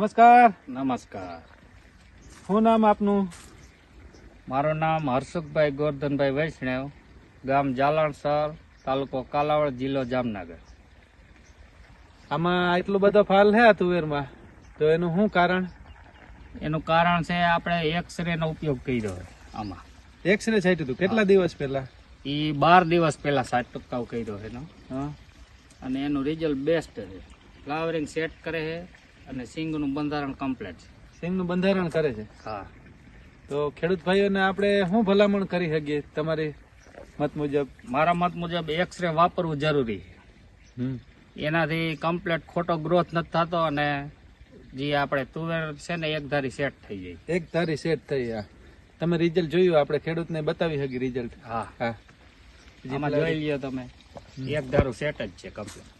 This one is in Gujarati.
નમસ્કાર. નમસ્કાર. શું નામ આપનું? મારું નામ હર્ષુખભાઈ ગોરધનભાઈ વૈષ્ણવ ગામ જાલણસર તાલુકો કાલાવડ જિલ્લો જામનગર. આમાં એટલો બધો ફાલ છે તુવેરમાં? તો એનું શું કારણ? એનું કારણ છે આપણે એક્સરે નો ઉપયોગ કર્યો આમાં. એક્સરે છાંટ્યું હતું. કેટલા દિવસ પહેલા? એ બાર દિવસ પહેલા સાત ટપકાવ કર્યો એનો. હા. અને એનું રિઝલ્ટ બેસ્ટ છે. ફ્લાવરિંગ સેટ કરે છે. અને સિંગનું બંધારણ કમ્પ્લીટ છે સિંગનું બંધારણ કરે છે? હા. તો ખેડૂત ભાઈઓને આપણે શું ભલામણ કરી શકીએ તમારી મત મુજબ? મારા મત મુજબ એક્સરે વાપરવું જરૂરી. એનાથી કમ્પ્લીટ ખોટો ગ્રોથ નથી થતો અને જે આપણે તુવેર છે ને એક ધારી સેટ થઈ જાય. એક ધારી સેટ થઈ આ તમે રિઝલ્ટ જોયું આપણે ખેડૂતને બતાવી શકીએ રિઝલ્ટ હા. હા. જોઈ લ્યો તમે. એક ધારું સેટ જ છે કમ્પ્લીટ